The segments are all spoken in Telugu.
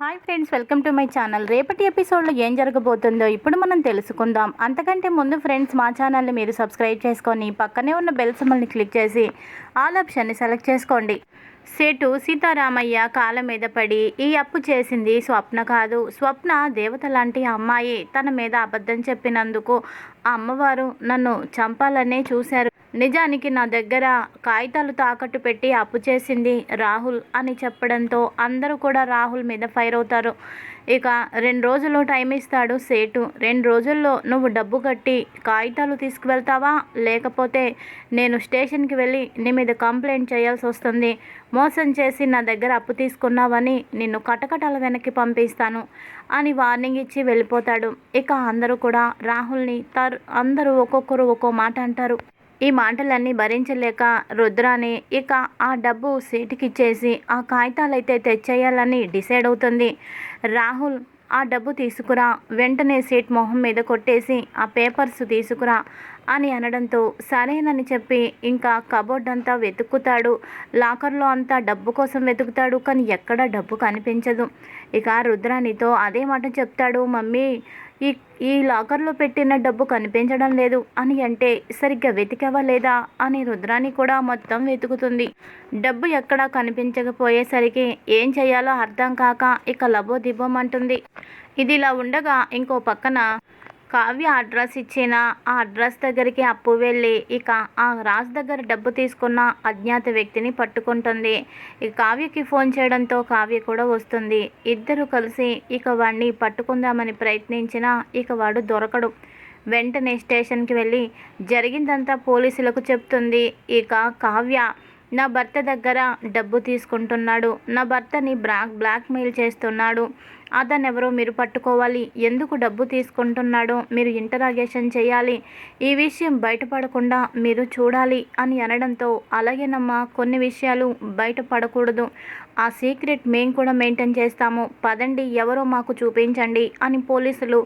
Hi friends welcome to my channel. రేపటి ఎపిసోడ్లో ఏం జరగబోతుందో ఇప్పుడు మనం తెలుసుకుందాం. అంతకంటే ముందు ఫ్రెండ్స్ మా ఛానల్ని మీరు సబ్స్క్రైబ్ చేసుకొని పక్కనే ఉన్న బెల్ సింబల్ని క్లిక్ చేసి ఆల్ ఆప్షన్ని సెలెక్ట్ చేసుకోండి. సేటు సీతారామయ్య కాళ్ళ మీద పడి ఈ అప్పు చేసింది స్వప్న కాదు. స్వప్న దేవత లాంటి అమ్మాయి. తన మీద అబద్ధం చెప్పినందుకు ఆ అమ్మవారు నన్ను చంపాలనే చూశారు నిజానికి నా దగ్గర కాగితాలు తాకట్టు పెట్టి అప్పు చేసింది రాహుల్ అని చెప్పడంతో అందరూ కూడా రాహుల్ మీద ఫైర్ అవుతారు. ఇక రెండు రోజులు టైం ఇస్తాడు సేటు. రెండు రోజుల్లో నువ్వు డబ్బు కట్టి కాగితాలు తీసుకువెళ్తావా? లేకపోతే నేను స్టేషన్కి వెళ్ళి నీ మీద కంప్లైంట్ చేయాల్సి వస్తుంది. మోసం చేసి నా దగ్గర అప్పు తీసుకున్నావని నిన్ను కటకటాల వెనక్కి పంపిస్తాను అని వార్నింగ్ ఇచ్చి వెళ్ళిపోతాడు. ఇక అందరూ కూడా రాహుల్ని తర్ అందరూ ఒక్కొక్కరు ఒక్కో మాట అంటారు. ఈ మాటలన్నీ భరించలేక రుద్రాని ఇక ఆ డబ్బు సీటుకి ఇచ్చేసి ఆ కాగితాలైతే తెచ్చేయాలని డిసైడ్ అవుతుంది. రాహుల్ ఆ డబ్బు తీసుకురా వెంటనే సీట్ మొహం మీద కొట్టేసి ఆ పేపర్స్ తీసుకురా అని అనడంతో సరేనని చెప్పి ఇంకా కబోర్డ్ అంతా వెతుకుతాడు లాకర్లో అంతా డబ్బు కోసం వెతుకుతాడు కానీ ఎక్కడ డబ్బు కనిపించదు. ఇక రుద్రానితో అదే మాట చెప్తాడు మమ్మీ ఈ ఈ లాకర్లో పెట్టిన డబ్బు కనిపించడం లేదు అని అంటే సరిగ్గా వెతికావా లేదా అని రుద్రాని కూడా మొత్తం వెతుకుతుంది. డబ్బు ఎక్కడా కనిపించకపోయేసరికి ఏం చేయాలో అర్థం కాక ఇక లబో అంటుంది ఇది ఇలా ఉండగా ఇంకో పక్కన కావ్య అడ్రస్ ఇచ్చిన? ఆ అడ్రస్ దగ్గరికి అప్పు వెళ్ళి ఇక ఆ రాజ్ దగ్గర డబ్బు తీసుకున్న అజ్ఞాత వ్యక్తిని పట్టుకుంటుంది. ఈ కావ్యకి ఫోన్ చేయడంతో కావ్య కూడా వస్తుంది. ఇద్దరు కలిసి ఇక వాడిని పట్టుకుందామని ప్రయత్నించినా ఇక వాడు దొరకడు. వెంటనే స్టేషన్కి వెళ్ళి జరిగిందంతా పోలీసులకు చెప్తుంది. ఇక కావ్య నా భర్త దగ్గర డబ్బు తీసుకుంటున్నాడు. నా భర్తని బ్లాక్ బ్లాక్మెయిల్ చేస్తున్నాడు. అతను ఎవరో మీరు పట్టుకోవాలి. ఎందుకు డబ్బు తీసుకుంటున్నాడో? మీరు ఇంటరాగేషన్ చేయాలి. ఈ విషయం బయటపడకుండా మీరు చూడాలి అని అనడంతో అలాగేనమ్మా కొన్ని విషయాలు బయటపడకూడదు. ఆ సీక్రెట్ మేము కూడా మెయింటైన్ చేస్తాము. పదండి ఎవరో మాకు చూపించండి అని పోలీసులు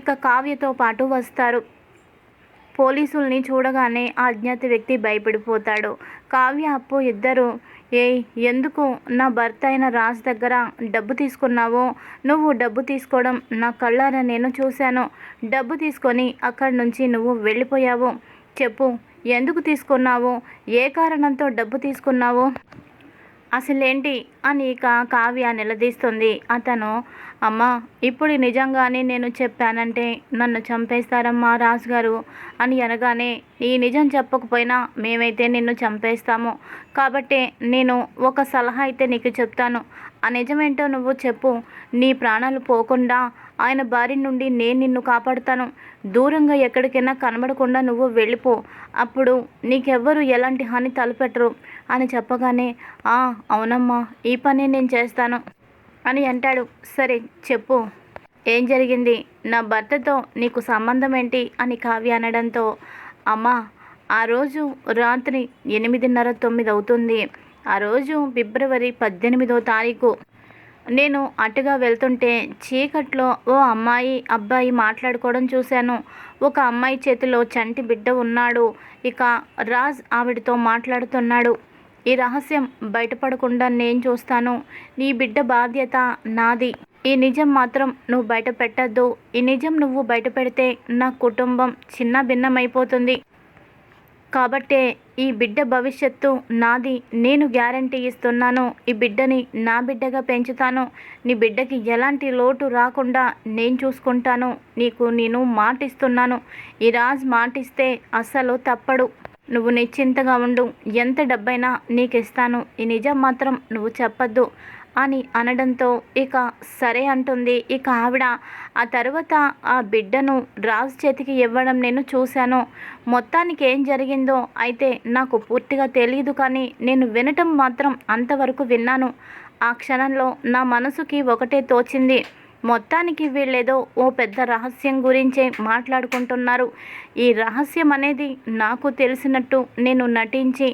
ఇక కావ్యతో పాటు వస్తారు. పోలీసుల్ని చూడగానే ఆ అజ్ఞాత వ్యక్తి భయపడిపోతాడు. కావ్య అప్పు ఇద్దరు. ఏ ఎందుకు? నా భర్త అయిన రాజ్ దగ్గర డబ్బు తీసుకున్నావో? నువ్వు డబ్బు తీసుకోవడం నా కళ్ళారా? నేను చూశాను. డబ్బు తీసుకొని అక్కడి నుంచి నువ్వు వెళ్ళిపోయావు. చెప్పు ఎందుకు తీసుకున్నావు? ఏ కారణంతో డబ్బు తీసుకున్నావు? అసలేంటి? అని ఇక కావ్య నిలదీస్తుంది. అతను అమ్మా ఇప్పుడు నిజంగానే నేను చెప్పానంటే నన్ను చంపేస్తారమ్మా రాజు గారు అని అనగానే ఈ నిజం చెప్పకపోయినా మేమైతే నిన్ను చంపేస్తాము. కాబట్టి నేను ఒక సలహా అయితే నీకు చెప్తాను. ఆ నిజమేంటో నువ్వు చెప్పు. నీ ప్రాణాలు పోకుండా ఆయన బారి నుండి నేను నిన్ను కాపాడుతాను. దూరంగా ఎక్కడికైనా కనబడకుండా నువ్వు వెళ్ళిపో. అప్పుడు నీకెవ్వరు ఎలాంటి హాని తలపెట్టరు అని చెప్పగానే ఆ అవునమ్మా ఈ పని నేను చేస్తాను అని అంటాడు. సరే చెప్పు. ఏం జరిగింది? నా భర్తతో నీకు సంబంధం ఏంటి అని కావ్య అనడంతో అమ్మా ఆ రోజు రాత్రి ఎనిమిదిన్నర తొమ్మిది అవుతుంది. ఆ రోజు ఫిబ్రవరి పద్దెనిమిదో తారీఖు. నేను అటుగా వెళ్తుంటే చీకట్లో ఓ అమ్మాయి అబ్బాయి మాట్లాడుకోవడం చూశాను. ఒక అమ్మాయి చేతిలో చంటి బిడ్డ ఉన్నాడు. ఇక రాజ్ ఆవిడతో మాట్లాడుతున్నాడు. ఈ రహస్యం బయటపడకుండా నేను చూస్తాను. నీ బిడ్డ బాధ్యత నాది. ఈ నిజం మాత్రం నువ్వు బయట పెట్టద్దు ఈ నిజం నువ్వు బయట పెడితే నా కుటుంబం చిన్న భిన్నమైపోతుంది. కాబట్టే ఈ బిడ్డ భవిష్యత్తు నాది నేను గ్యారంటీ ఇస్తున్నాను. ఈ బిడ్డని నా బిడ్డగా పెంచుతాను. నీ బిడ్డకి ఎలాంటి లోటు రాకుండా నేను చూసుకుంటాను. నీకు నేను మాటిస్తున్నాను. ఈ రాజ్ మాటిస్తే అస్సలు తప్పడు. నువ్వు నిశ్చింతగా ఉండు. ఎంత డబ్బైనా నీకు ఇస్తాను ఈ నిజం మాత్రం నువ్వు చెప్పద్దు. అని అనడంతో ఇక సరే అంటుంది. ఇక ఆవిడ ఆ తర్వాత ఆ బిడ్డను రాజు చేతికి ఇవ్వడం నేను చూశాను. మొత్తానికి ఏం జరిగిందో అయితే నాకు పూర్తిగా తెలియదు కానీ నేను వినటం మాత్రం అంతవరకు విన్నాను. ఆ క్షణంలో నా మనసుకి ఒకటే తోచింది. మొత్తానికి వీళ్ళేదో ఓ పెద్ద రహస్యం గురించే మాట్లాడుకుంటున్నారు. ఈ రహస్యం అనేది నాకు తెలిసినట్టు నేను నటించి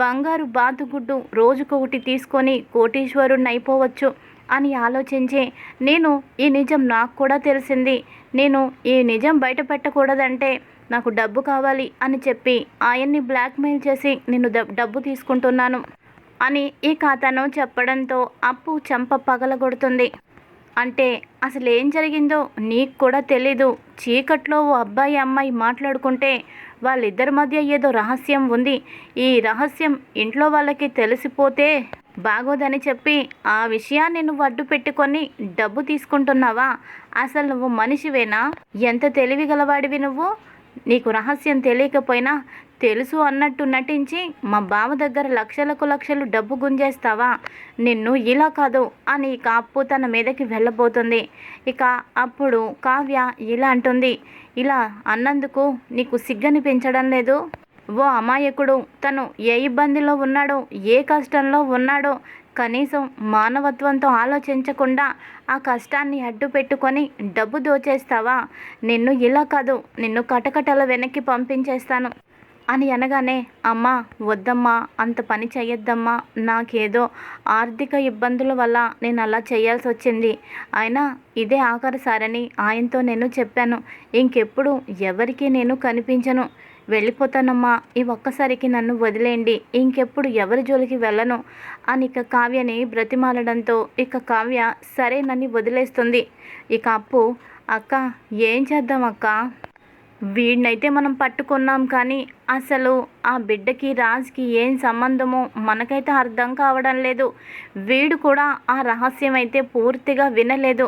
బంగారు బాతుగుడ్డు రోజుకొకటి తీసుకొని కోటీశ్వరుణ్ణి అయిపోవచ్చు అని ఆలోచించి నేను ఈ నిజం నాకు కూడా తెలిసింది. నేను ఈ నిజం బయట పెట్టకూడదంటే నాకు డబ్బు కావాలి అని చెప్పి ఆయన్ని బ్లాక్మెయిల్ చేసి నేను డబ్బు తీసుకుంటున్నాను అని ఈ ఖాతాను చెప్పడంతో అప్పు చెంప పగలగొడుతుంది. అంటే అసలు ఏం జరిగిందో నీకు కూడా తెలీదు. చీకట్లో ఓ అబ్బాయి అమ్మాయి మాట్లాడుకుంటే వాళ్ళిద్దరి మధ్య ఏదో రహస్యం ఉంది. ఈ రహస్యం ఇంట్లో వాళ్ళకి తెలిసిపోతే బాగోదని చెప్పి ఆ విషయాన్ని నువ్వు అడ్డు పెట్టుకొని డబ్బు తీసుకుంటున్నావా? అసలు నువ్వు మనిషివేనా? ఎంత తెలివి గలవాడివి నువ్వు? నీకు రహస్యం తెలియకపోయినా తెలుసు అన్నట్టు నటించి మా బావ దగ్గర లక్షలకు లక్షలు డబ్బు గుంజేస్తావా? నిన్ను ఇలా కాదు అని ఇక అప్పు తన మీదకి వెళ్ళబోతుంది. ఇక అప్పుడు కావ్య ఇలా అంటుంది ఇలా అన్నందుకు నీకు సిగ్గని పెంచడం లేదు. ఓ అమాయకుడు తను ఏ ఇబ్బందిలో ఉన్నాడో ఏ కష్టంలో ఉన్నాడో కనీసం మానవత్వంతో ఆలోచించకుండా ఆ కష్టాన్ని అడ్డు పెట్టుకొని డబ్బు దోచేస్తావా? నిన్ను ఇలా కాదు నిన్ను కటకటల వెనక్కి పంపించేస్తాను. అని అనగానే అమ్మా వద్దమ్మా అంత పని చేయొద్దమ్మా నాకేదో ఆర్థిక ఇబ్బందుల వల్ల నేను అలా చేయాల్సి వచ్చింది అయినా ఇదే ఆఖరిసారని ఆయనతో నేను చెప్పాను. ఇంకెప్పుడు ఎవరికి నేను కనిపించను. వెళ్ళిపోతానమ్మా ఈ ఒక్కసారికి నన్ను వదిలేయండి. ఇంకెప్పుడు ఎవరి జోలికి వెళ్ళను. అని ఇక కావ్యని బ్రతిమాలడంతో ఇక కావ్య సరే నన్ను వదిలేస్తుంది. ఇక అప్పు అక్క ఏం చేద్దాం అక్క? వీడినైతే మనం పట్టుకున్నాం కానీ అసలు ఆ బిడ్డకి రాజ్కి ఏం సంబంధమో మనకైతే అర్థం కావడం లేదు. వీడు కూడా ఆ రహస్యం అయితే పూర్తిగా వినలేదు.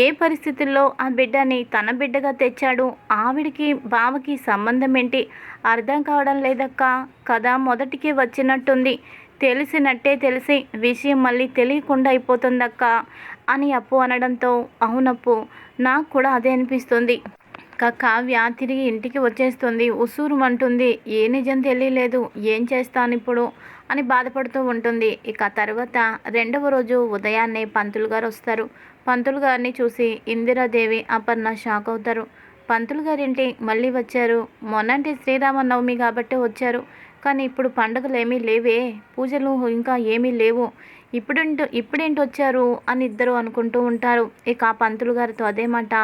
ఏ పరిస్థితుల్లో ఆ బిడ్డని తన బిడ్డగా తెచ్చాడు? ఆవిడికి బావకి సంబంధం ఏంటి అర్థం కావడం లేదక్క. కథ మొదటికి వచ్చినట్టుంది. తెలిసినట్టే తెలిసి విషయం మళ్ళీ తెలియకుండా అయిపోతుందక్క అని అప్పు అనడంతో అవునప్పు నాకు కూడా అదే అనిపిస్తుంది. కావ్య తిరిగి ఇంటికి వచ్చేస్తుంది. ఉసూరుమంటుంది. ఏ నిజం తెలియలేదు. ఏం చేస్తాను ఇప్పుడు అని బాధపడుతూ ఉంటుంది. ఇక తర్వాత రెండవ రోజు ఉదయాన్నే పంతులు గారు వస్తారు. పంతులు గారిని చూసి ఇందిరాదేవి అపర్ణ షాక్ అవుతారు. పంతులు గారింటి? మళ్ళీ వచ్చారు. మొన్నంటి శ్రీరామనవమి కాబట్టి వచ్చారు. కానీ ఇప్పుడు పండుగలు ఏమీ లేవే. పూజలు ఇంకా ఏమీ లేవు. ఇప్పుడేంటి ఇప్పుడేంటి వచ్చారు అని ఇద్దరు అనుకుంటూ ఉంటారు. ఇక ఆ పంతులు గారితో అదే మాట.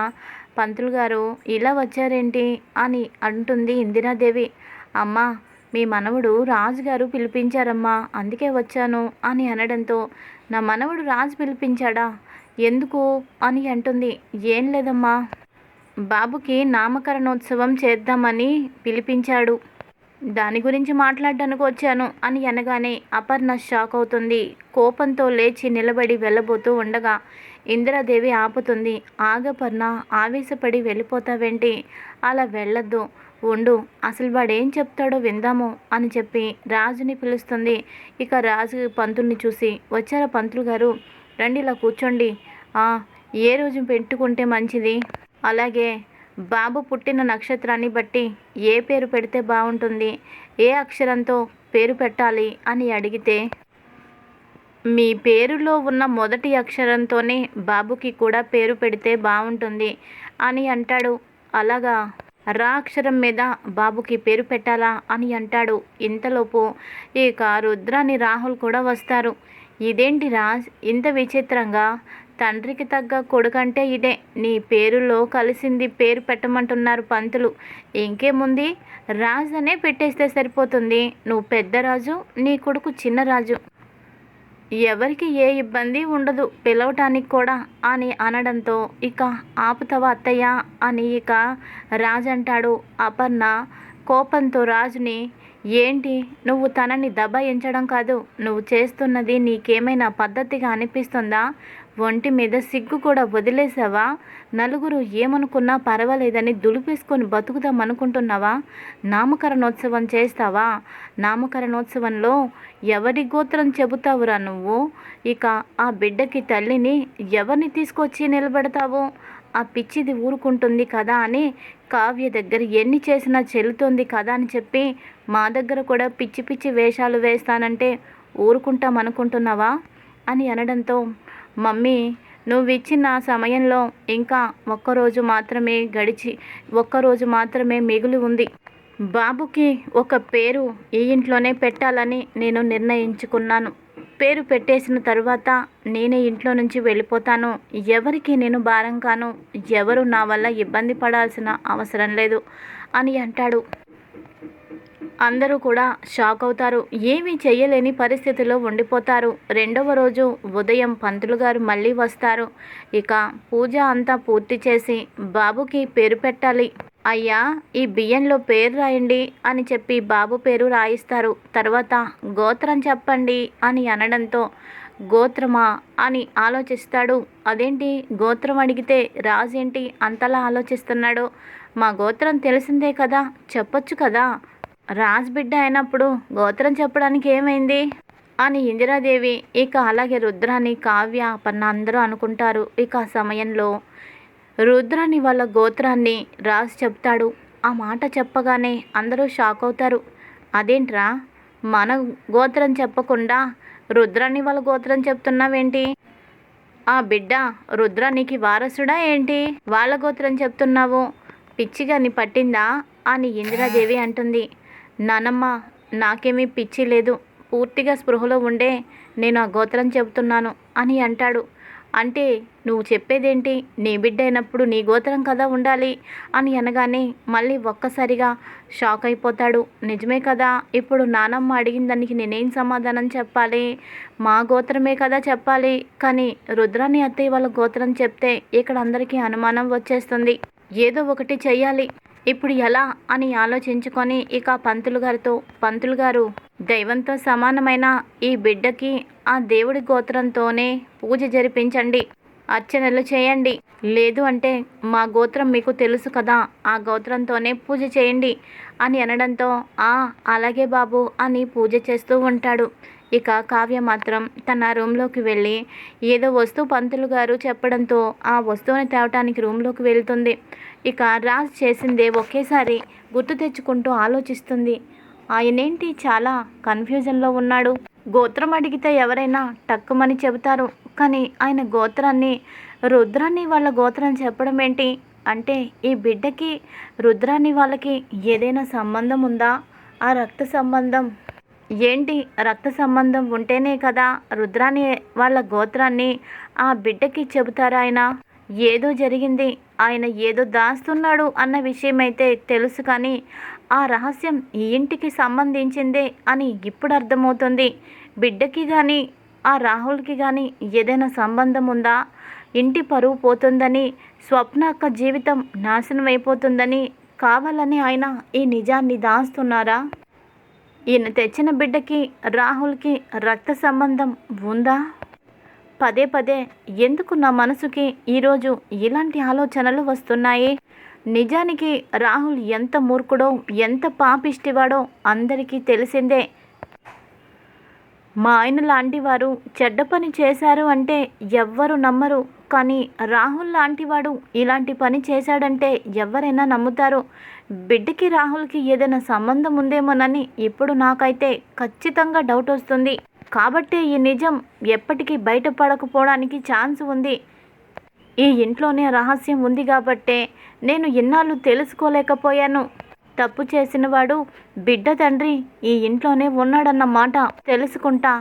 పంతులు గారు ఇలా వచ్చారేంటి? అని అంటుంది ఇందిరాదేవి. అమ్మా మీ మనవడు రాజు గారు పిలిపించారమ్మా అందుకే వచ్చాను అని అనడంతో నా మనవడు రాజు పిలిపించాడా? ఎందుకు? అని అంటుంది. ఏం లేదమ్మా బాబుకి నామకరణోత్సవం చేద్దామని పిలిపించాడు. దాని గురించి మాట్లాడడానికి వచ్చాను అని అనగానే అపర్ణ షాక్ అవుతుంది. కోపంతో లేచి నిలబడి వెళ్ళబోతూ ఉండగా ఇందిరాదేవి ఆపుతుంది. ఆగపర్ణ ఆవేశపడి వెళ్ళిపోతావేంటి? అలా వెళ్ళొద్దు. ఉండు అసలు వాడేం చెప్తాడో విందాము అని చెప్పి రాజుని పిలుస్తుంది. ఇక రాజు పంతుల్ని చూసి వచ్చారా పంతులు గారు? రండి ఇలా కూర్చోండి. "ఆ, ఏ రోజు పెట్టుకుంటే మంచిది? అలాగే బాబు పుట్టిన నక్షత్రాన్ని బట్టి ఏ పేరు పెడితే బాగుంటుంది? ఏ అక్షరంతో పేరు పెట్టాలి అని అడిగితే మీ పేరులో ఉన్న మొదటి అక్షరంతోనే బాబుకి కూడా పేరు పెడితే బాగుంటుంది అని అంటాడు. అలాగా? రా అక్షరం మీద బాబుకి పేరు పెట్టాలా అని అంటాడు ఇంతలోపు ఇక రుద్రాని రాహుల్ కూడా వస్తారు. ఇదేంటి రాజ్ ఇంత విచిత్రంగా? తండ్రికి తగ్గ కొడుకంటే ఇదే. నీ పేరులో కలిసింది పేరు పెట్టమంటున్నారు పంతులు. ఇంకేముంది? రాజు అనే పెట్టేస్తే సరిపోతుంది. నువ్వు పెద్ద రాజు నీ కొడుకు చిన్న రాజు. ఎవరికి ఏ ఇబ్బంది ఉండదు పిలవటానికి కూడా అని అనడంతో ఇక ఆపుతావా అత్తయ్య అని ఇక రాజు అంటాడు. అపర్ణ కోపంతో రాజుని ఏంటి? నువ్వు తనని దబాయించడం కాదు. నువ్వు చేస్తున్నది నీకేమైనా పద్ధతిగా అనిపిస్తుందా? ఒంటి మీద సిగ్గు కూడా వదిలేసావా? నలుగురు ఏమనుకున్నా పర్వాలేదని దులిపేసుకొని బతుకుదాం అనుకుంటున్నావా? నామకరణోత్సవం చేస్తావా? నామకరణోత్సవంలో ఎవరి గోత్రం చెబుతావురా నువ్వు? ఇక ఆ బిడ్డకి తల్లిని ఎవరిని తీసుకొచ్చి నిలబెడతావు? ఆ పిచ్చిది ఊరుకుంటుంది కదా అని కావ్య దగ్గర ఎన్ని చేసినా చెల్లుతోంది కదా అని చెప్పి మా దగ్గర కూడా పిచ్చి పిచ్చి వేషాలు వేస్తానంటే ఊరుకుంటాం అనుకుంటున్నావా? అని అనడంతో మమ్మీ నువ్విచ్చిన సమయంలో ఇంకా ఒక్కరోజు మాత్రమే గడిచి ఒక్కరోజు మాత్రమే మిగిలి ఉంది. బాబుకి ఒక పేరు ఈ ఇంట్లోనే పెట్టాలని నేను నిర్ణయించుకున్నాను. పేరు పెట్టేసిన తర్వాత నేనే ఇంట్లో నుంచి వెళ్ళిపోతాను. ఎవరికి నేను భారం కాను ఎవరు నా వల్ల ఇబ్బంది పడాల్సిన అవసరం లేదు అని అంటాడు. అందరూ కూడా షాక్ అవుతారు. ఏమీ చేయలేని పరిస్థితిలో ఉండిపోతారు. రెండవ రోజు ఉదయం పంతులు గారు మళ్ళీ వస్తారు. ఇక పూజ అంతా పూర్తి చేసి బాబుకి పేరు పెట్టాలి. అయ్యా ఈ బియ్యంలో పేరు రాయండి అని చెప్పి బాబు పేరు రాయిస్తారు. తర్వాత గోత్రం చెప్పండి అని అనడంతో గోత్రమా అని ఆలోచిస్తాడు. అదేంటి? గోత్రం అడిగితే రాజు ఏంటి అంతలా ఆలోచిస్తున్నాడు? మా గోత్రం తెలిసిందే కదా చెప్పొచ్చు కదా? రాజ్ బిడ్డ అయినప్పుడు గోత్రం చెప్పడానికి ఏమైంది? అని ఇందిరాదేవి ఇక అలాగే రుద్రాని కావ్య పన్న అందరూ అనుకుంటారు. ఇక ఆ సమయంలో రుద్రాని వాళ్ళ గోత్రాన్ని రాజు చెప్తాడు. ఆ మాట చెప్పగానే అందరూ షాక్ అవుతారు. అదేంట్రా? మన గోత్రం చెప్పకుండా రుద్రాని వాళ్ళ గోత్రం చెప్తున్నావేంటి? ఆ బిడ్డ రుద్రానికి వారసుడా ఏంటి? వాళ్ళ గోత్రం చెప్తున్నావు? పిచ్చిగా నీ పట్టిందా? అని ఇందిరాదేవి అంటుంది. నానమ్మ నాకేమీ పిచ్చి లేదు. పూర్తిగా స్పృహలో ఉండే నేను ఆ గోత్రం చెబుతున్నాను అని అంటాడు. అంటే నువ్వు చెప్పేదేంటి? నీ బిడ్డ అయినప్పుడు నీ గోత్రం కదా ఉండాలి అని అనగానే మళ్ళీ ఒక్కసారిగా షాక్ అయిపోతాడు. నిజమే కదా ఇప్పుడు నానమ్మ అడిగిన దానికి నేనేం సమాధానం చెప్పాలి? మా గోత్రమే కదా చెప్పాలి. కానీ రుద్రాని అత్తయ్య వాళ్ళ గోత్రం చెప్తే ఇక్కడ అందరికీ అనుమానం వచ్చేస్తుంది. ఏదో ఒకటి చెయ్యాలి. ఇప్పుడు ఎలా అని ఆలోచించుకొని ఇక పంతులు గారితో పంతులు గారు దైవంతో సమానమైన ఈ బిడ్డకి ఆ దేవుడి గోత్రంతోనే పూజ జరిపించండి అర్చనలు చేయండి. లేదు అంటే మా గోత్రం మీకు తెలుసు కదా ఆ గోత్రంతోనే పూజ చేయండి అని అనడంతో ఆ అలాగే బాబు అని పూజ చేస్తూ ఉంటాడు. ఇక కావ్య మాత్రం తన రూమ్లోకి వెళ్ళి ఏదో వస్తువు పంతులు గారు చెప్పడంతో ఆ వస్తువుని తేవటానికి రూమ్లోకి వెళ్తుంది. ఇక రాజ్ చేసిందే ఒకేసారి గుర్తు తెచ్చుకుంటూ ఆలోచిస్తుంది. ఆయనేంటి చాలా కన్ఫ్యూజన్లో ఉన్నాడు. గోత్రం అడిగితే ఎవరైనా టక్కుమని చెబుతారు. కానీ ఆయన గోత్రాన్ని రుద్రాన్ని వాళ్ళ గోత్రం చెప్పడం ఏంటి? అంటే ఈ బిడ్డకి రుద్రాన్ని వాళ్ళకి ఏదైనా సంబంధం ఉందా? ఆ రక్త సంబంధం ఏంటి రక్త సంబంధం ఉంటేనే కదా రుద్రాని వాళ్ళ గోత్రాన్ని ఆ బిడ్డకి చెబుతారా ఆయన? ఏదో జరిగింది ఆయన ఏదో దాస్తున్నాడు అన్న విషయం అయితే తెలుసు కానీ ఆ రహస్యం ఈ ఇంటికి సంబంధించిందే అని ఇప్పుడు అర్థమవుతుంది. బిడ్డకి కానీ ఆ రాహుల్కి కానీ ఏదైనా సంబంధం ఉందా? ఇంటి పరువు పోతుందని స్వప్న అక్క జీవితం నాశనం అయిపోతుందని కావాలని ఆయన ఈ నిజాన్ని దాస్తున్నారా? ఈయన తెచ్చిన బిడ్డకి రాహుల్కి రక్త సంబంధం ఉందా? పదే పదే ఎందుకు నా మనసుకి ఈరోజు ఇలాంటి ఆలోచనలు వస్తున్నాయి? నిజానికి రాహుల్ ఎంత మూర్ఖుడో ఎంత పాపిష్టివాడో అందరికీ తెలిసిందే. మా ఆయన లాంటి వారు చెడ్డ పని చేశారు అంటే ఎవ్వరు నమ్మరు. కానీ రాహుల్ లాంటివాడు ఇలాంటి పని చేశాడంటే ఎవరైనా నమ్ముతారు. బిడ్డకి రాహుల్కి ఏదైనా సంబంధం ఉందేమోనని ఇప్పుడు నాకైతే ఖచ్చితంగా డౌట్ వస్తుంది. కాబట్టి ఈ నిజం ఎప్పటికీ బయటపడకపోవడానికి ఛాన్స్ ఉంది. ఈ ఇంట్లోనే రహస్యం ఉంది కాబట్టే నేను ఇన్నాళ్ళు తెలుసుకోలేకపోయాను. తప్పు చేసినవాడు బిడ్డ తండ్రి ఈ ఇంట్లోనే ఉన్నాడన్న మాట తెలుసుకుంటా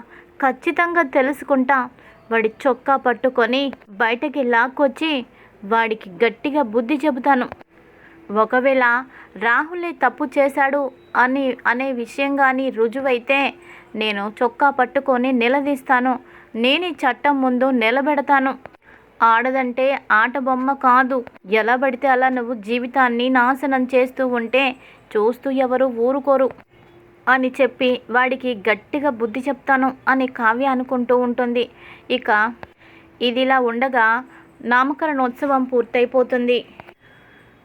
ఖచ్చితంగా తెలుసుకుంటా వాడి చొక్కా పట్టుకొని బయటకి లాక్కొచ్చి వాడికి గట్టిగా బుద్ధి చెబుతాను. ఒకవేళ రాహులే తప్పు చేశాడు అని అనే విషయం కానీ రుజువైతే నేను చొక్కా పట్టుకొని నిలదీస్తాను. నేను ఈ చట్టం ముందు నిలబెడతాను. ఆడదంటే ఆట బొమ్మ కాదు. ఎలా పడితే అలా నువ్వు జీవితాన్ని నాశనం చేస్తూ ఉంటే చూస్తూ ఎవరు ఊరుకోరు. అని చెప్పి వాడికి గట్టిగా బుద్ధి చెప్తాను అని కావ్య అనుకుంటూ ఉంటుంది. ఇక ఇదిలా ఉండగా నామకరణోత్సవం పూర్తయిపోతుంది.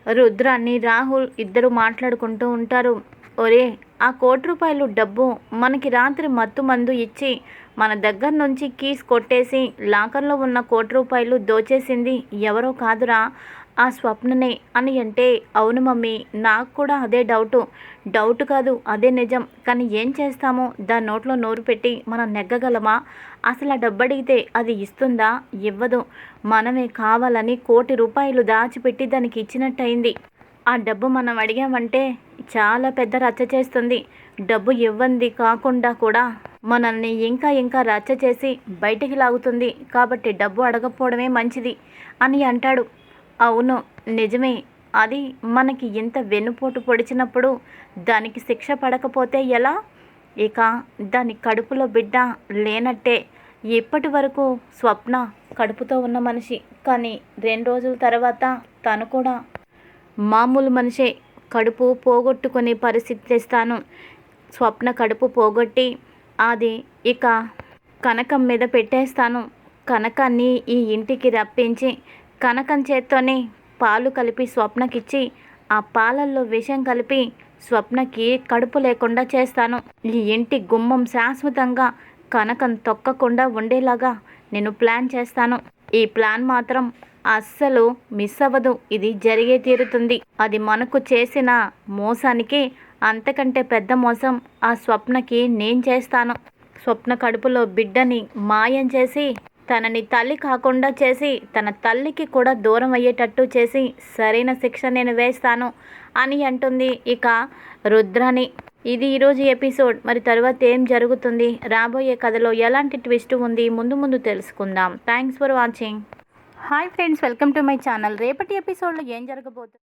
రుద్రాన్ని రాహుల్ ఇద్దరు మాట్లాడుకుంటూ ఉంటారు. ఒరే ఆ కోటి రూపాయలు డబ్బు మనకి రాత్రి మత్తు మందు ఇచ్చి మన దగ్గర నుంచి కీస్ కొట్టేసి లాకర్లో ఉన్న కోటి రూపాయలు దోచేసింది ఎవరో కాదురా. ఆ స్వప్ననే అని అంటే అవును మమ్మీ నాకు కూడా అదే డౌటు. డౌట్ కాదు అదే నిజం. కానీ ఏం చేస్తామో దాని నోట్లో నోరు పెట్టి మనం నెగ్గగలమా? అసలు ఆ డబ్బు అడిగితే అది ఇస్తుందా? ఇవ్వదు. మనమే కావాలని కోటి రూపాయలు దాచిపెట్టి దానికి ఇచ్చినట్టయింది. ఆ డబ్బు మనం అడిగామంటే చాలా పెద్ద రచ్చ చేస్తుంది. డబ్బు ఇవ్వంది కాకుండా కూడా మనల్ని ఇంకా ఇంకా రచ్చ చేసి బయటికి లాగుతుంది. కాబట్టి డబ్బు అడగకపోవడమే మంచిది అని అంటాడు. అవును నిజమే. అది మనకి ఇంత వెన్నుపోటు పొడిచినప్పుడు దానికి శిక్ష పడకపోతే ఎలా? ఇక దాని కడుపులో బిడ్డ లేనట్టే. ఇప్పటి వరకు స్వప్న కడుపుతో ఉన్న మనిషి కానీ రెండు రోజుల తర్వాత తను కూడా మామూలు మనిషే. కడుపు పోగొట్టుకునే పరిస్థితి తెస్తాను స్వప్న కడుపు పోగొట్టి అది ఇక కనకం మీద పెట్టేస్తాను. కనకాన్ని ఈ ఇంటికి రప్పించి కనకం చేత్తోనే పాలు కలిపి స్వప్నకిచ్చి ఆ పాలల్లో విషం కలిపి స్వప్నకి కడుపు లేకుండా చేస్తాను. ఈ ఇంటి గుమ్మం శాశ్వతంగా కనకం తొక్కకుండా ఉండేలాగా నేను ప్లాన్ చేస్తాను. ఈ ప్లాన్ మాత్రం అస్సలు మిస్ అవ్వదు. ఇది జరిగే తీరుతుంది. అది మనకు చేసిన మోసానికి అంతకంటే పెద్ద మోసం ఆ స్వప్నకి నేను చేస్తాను. స్వప్న కడుపులో బిడ్డని మాయం చేసి తనని తల్లి కాకుండా చేసి తన తల్లికి కూడా దూరం అయ్యేటట్టు చేసి సరైన శిక్ష నేను వేస్తాను అని అంటుంది. ఇక రుద్రాని ఇది ఈరోజు ఎపిసోడ్. మరి తర్వాత ఏం జరుగుతుంది? రాబోయే కథలో ఎలాంటి ట్విస్ట్ ఉంది? ముందు ముందు తెలుసుకుందాం. Thanks for watching. Hi friends welcome to my channel. రేపటి ఎపిసోడ్లో ఏం జరగబోతుంది